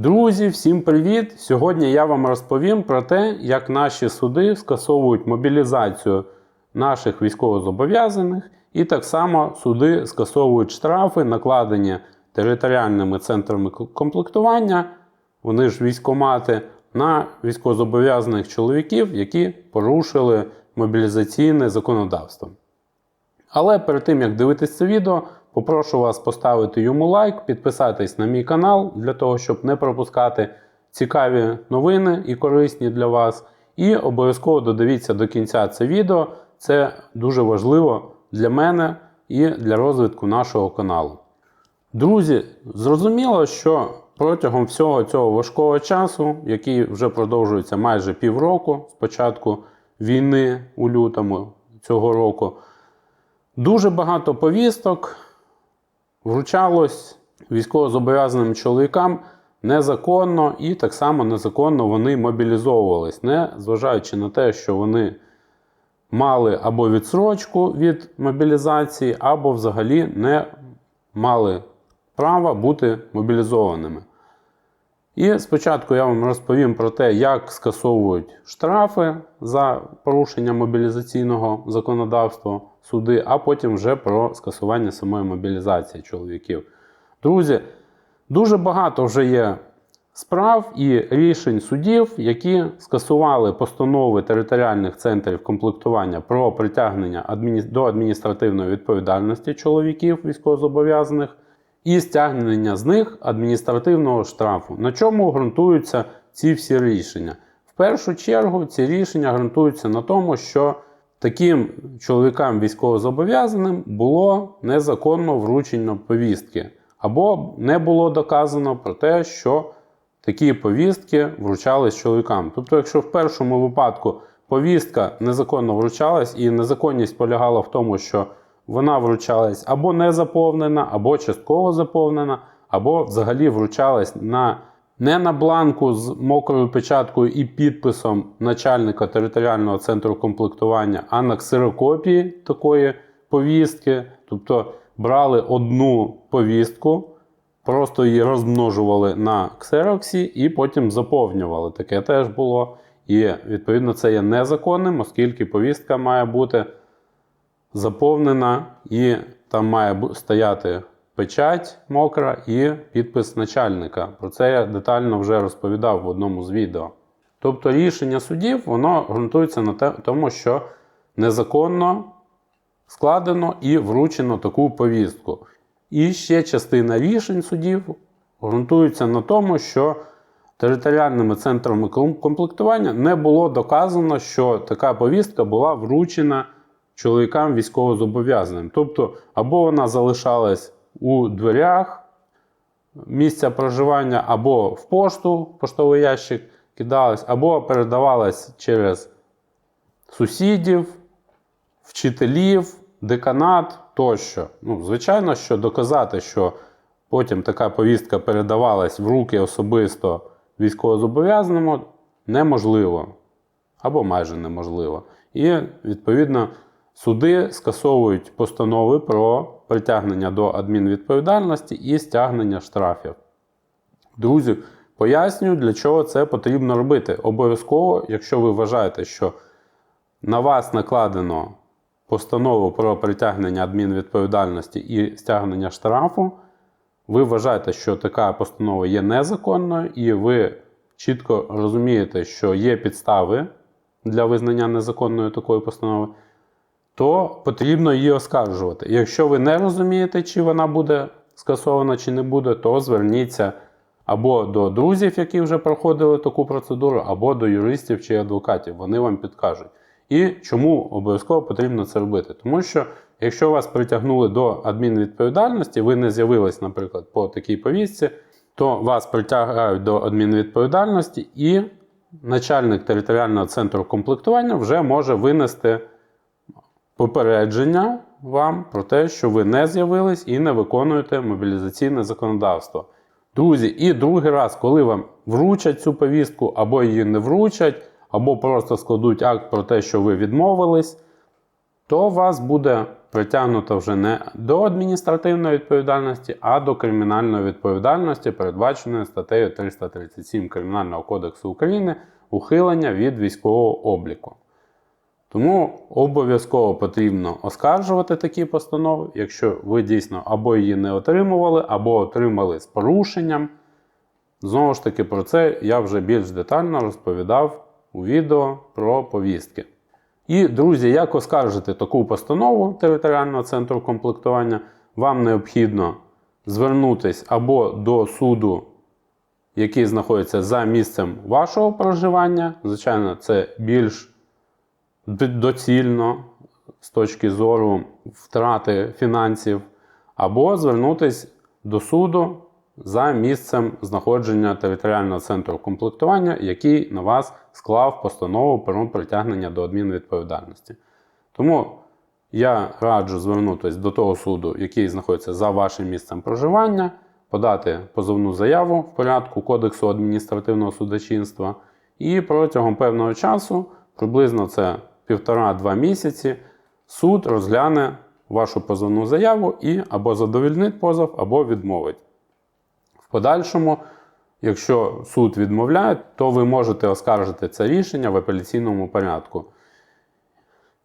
Друзі, всім привіт! Сьогодні я вам розповім про те, як наші суди скасовують мобілізацію наших військовозобов'язаних, і так само суди скасовують штрафи, накладені територіальними центрами комплектування, вони ж військомати, на військовозобов'язаних чоловіків, які порушили мобілізаційне законодавство. Але перед тим як дивитись це відео, попрошу вас поставити йому лайк, підписатись на мій канал для того, щоб не пропускати цікаві новини і корисні для вас. І обов'язково додивіться до кінця це відео. Це дуже важливо для мене і для розвитку нашого каналу. Друзі, зрозуміло, що протягом всього цього важкого часу, який вже продовжується майже півроку з початку війни у лютому цього року, Дуже багато повісток вручалось військовозобов'язаним чоловікам незаконно і так само незаконно вони мобілізовувались, не зважаючи на те, що вони мали або відсрочку від мобілізації, або взагалі не мали права бути мобілізованими. І спочатку я вам розповім про те, як скасовують штрафи за порушення мобілізаційного законодавства суди, а потім вже про скасування самої мобілізації чоловіків. Друзі, дуже багато вже є справ і рішень судів, які скасували постанови територіальних центрів комплектування про притягнення адміні... до адміністративної відповідальності чоловіків військовозобов'язаних і стягнення з них адміністративного штрафу. На чому ґрунтуються ці всі рішення? В першу чергу ці рішення ґрунтуються на тому, що таким чоловікам військовозобов'язаним було незаконно вручено повістки, або не було доказано про те, що такі повістки вручались чоловікам. Тобто, якщо в першому випадку повістка незаконно вручалась, і незаконність полягала в тому, що вона вручалась або не заповнена, або частково заповнена, або взагалі вручалась на, не на бланку з мокрою печаткою і підписом начальника територіального центру комплектування, а на ксерокопії такої повістки. Тобто брали одну повістку, просто її розмножували на ксероксі і потім заповнювали. Таке теж було. І відповідно це є незаконним, оскільки повістка має бути заповнена, і там має стояти печать мокра і підпис начальника. Про це я детально вже розповідав в одному з відео. Тобто рішення судів воно ґрунтується на тому, що незаконно складено і вручено таку повістку. І ще частина рішень судів ґрунтується на тому, що територіальними центрами комплектування не було доказано, що така повістка була вручена чоловікам військовозобов'язаним. Тобто, або вона залишалась у дверях місця проживання, або в пошту, поштовий ящик кидалась, або передавалась через сусідів, вчителів, деканат тощо. Ну, звичайно, що доказати, що потім така повістка передавалась в руки особисто військовозобов'язаному, неможливо або майже неможливо. І відповідно суди скасовують постанови про притягнення до адмінвідповідальності і стягнення штрафів. Друзі, пояснюю, для чого це потрібно робити. Обов'язково, якщо ви вважаєте, що на вас накладено постанову про притягнення адмінвідповідальності і стягнення штрафу, ви вважаєте, що така постанова є незаконною, і ви чітко розумієте, що є підстави для визнання незаконною такої постанови, то потрібно її оскаржувати. Якщо ви не розумієте, чи вона буде скасована, чи не буде, то зверніться або до друзів, які вже проходили таку процедуру, або до юристів чи адвокатів. Вони вам підкажуть. І чому обов'язково потрібно це робити? Тому що якщо вас притягнули до адмінвідповідальності, ви не з'явились, наприклад, по такій повістці, то вас притягають до адмінвідповідальності, і начальник територіального центру комплектування вже може винести попередження вам про те, що ви не з'явились і не виконуєте мобілізаційне законодавство. Друзі, і другий раз, коли вам вручать цю повістку, або її не вручать, або просто складуть акт про те, що ви відмовились, то вас буде притягнуто вже не до адміністративної відповідальності, а до кримінальної відповідальності, передбаченої статтею 337 Кримінального кодексу України ухилення від військового обліку. Тому обов'язково потрібно оскаржувати такі постанови, якщо ви дійсно або її не отримували, або отримали з порушенням. Знову ж таки, про це я вже більш детально розповідав у відео про повістки. І, друзі, як оскаржити таку постанову територіального центру комплектування, вам необхідно звернутися або до суду, який знаходиться за місцем вашого проживання. Звичайно, це більш доцільно з точки зору втрати фінансів, або звернутися до суду за місцем знаходження територіального центру комплектування, який на вас склав постанову про притягнення до адмінвідповідальності. Тому я раджу звернутися до того суду, який знаходиться за вашим місцем проживання, подати позовну заяву в порядку Кодексу адміністративного судочинства, і протягом певного часу, приблизно це півтора-два місяці, суд розгляне вашу позовну заяву і або задовільнить позов, або відмовить. В подальшому, якщо суд відмовляє, то ви можете оскаржити це рішення в апеляційному порядку.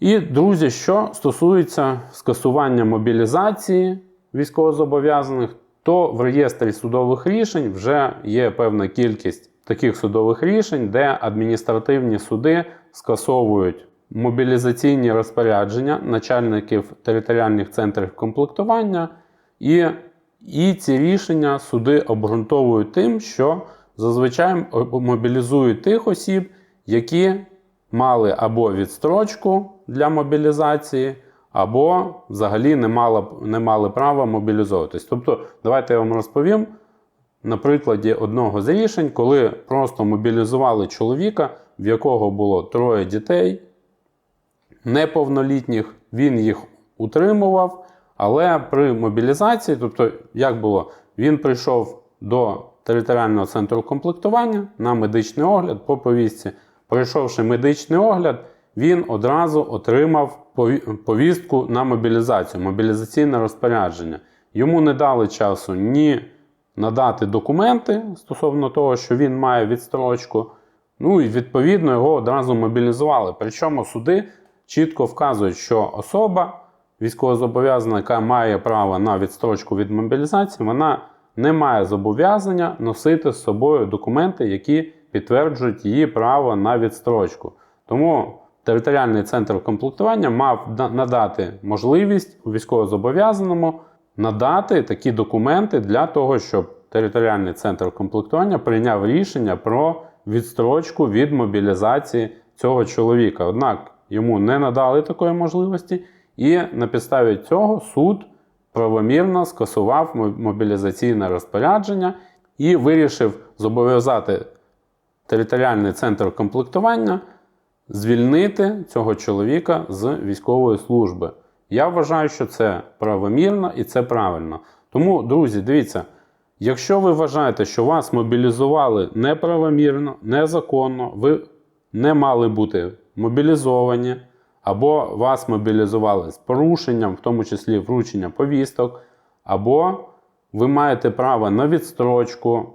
І, друзі, що стосується скасування мобілізації військовозобов'язаних, то в реєстрі судових рішень вже є певна кількість таких судових рішень, де адміністративні суди скасовують мобілізаційні розпорядження начальників територіальних центрів комплектування, і, і ці рішення суди обґрунтовують тим, що зазвичай мобілізують тих осіб, які мали або відстрочку для мобілізації, або взагалі не мали, не мали права мобілізовуватись. Тобто, давайте я вам розповім на прикладі одного з рішень, коли просто мобілізували чоловіка, в якого було троє дітей, неповнолітніх, він їх утримував, але при мобілізації, тобто, як було, він прийшов до територіального центру комплектування на медичний огляд по повістці. Пройшовши медичний огляд, він одразу отримав повістку на мобілізацію, мобілізаційне розпорядження. Йому не дали часу ні надати документи стосовно того, що він має відстрочку. Ну і відповідно його одразу мобілізували. Причому суди чітко вказують, що особа військовозобов'язана, яка має право на відстрочку від мобілізації, вона не має зобов'язання носити з собою документи, які підтверджують її право на відстрочку. Тому територіальний центр комплектування мав надати можливість військовозобов'язаному надати такі документи для того, щоб територіальний центр комплектування прийняв рішення про відстрочку від мобілізації цього чоловіка. Однак йому не надали такої можливості, і на підставі цього суд правомірно скасував мобілізаційне розпорядження і вирішив зобов'язати територіальний центр комплектування звільнити цього чоловіка з військової служби. Я вважаю, що це правомірно і це правильно. Тому, друзі, дивіться, якщо ви вважаєте, що вас мобілізували неправомірно, незаконно, ви не мали бути мобілізовані, або вас мобілізували з порушенням, в тому числі вручення повісток, або ви маєте право на відстрочку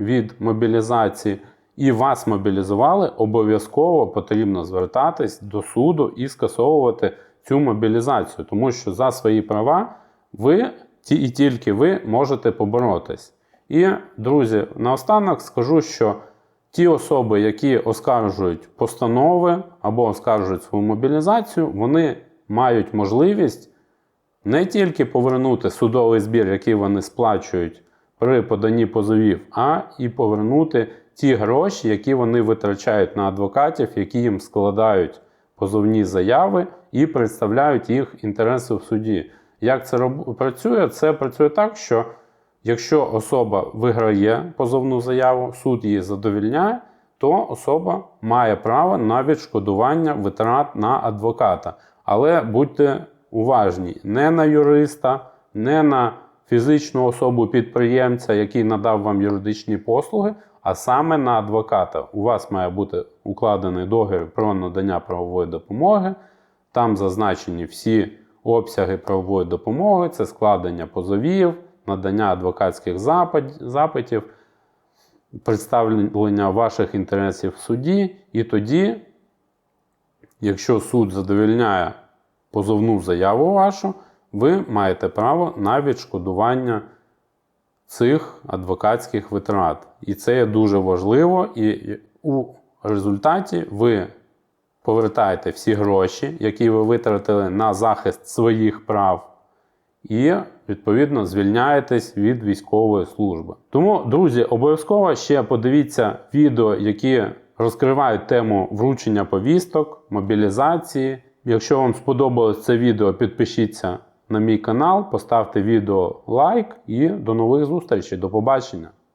від мобілізації, і вас мобілізували, обов'язково потрібно звертатись до суду і скасовувати цю мобілізацію, тому що за свої права ви і тільки ви можете поборотись. І, друзі, наостанок скажу, що ті особи, які оскаржують постанови або оскаржують свою мобілізацію, вони мають можливість не тільки повернути судовий збір, який вони сплачують при поданні позовів, а і повернути ті гроші, які вони витрачають на адвокатів, які їм складають позовні заяви і представляють їх інтереси в суді. Як це працює? Це працює так, що якщо особа виграє позовну заяву, суд її задовільняє, то особа має право на відшкодування витрат на адвоката. Але будьте уважні, не на юриста, не на фізичну особу підприємця, який надав вам юридичні послуги, а саме на адвоката. У вас має бути укладений договір про надання правової допомоги. Там зазначені всі обсяги правової допомоги, це складення позовів, надання адвокатських запитів, представлення ваших інтересів в суді, і тоді, якщо суд задовільняє позовну заяву вашу, ви маєте право на відшкодування цих адвокатських витрат. І це є дуже важливо, і у результаті ви повертаєте всі гроші, які ви витратили на захист своїх прав, і відповідно звільняєтесь від військової служби. Тому, друзі, обов'язково ще подивіться відео, які розкривають тему вручення повісток, мобілізації. Якщо вам сподобалось це відео, підпишіться на мій канал, поставте відео лайк і до нових зустрічей. До побачення!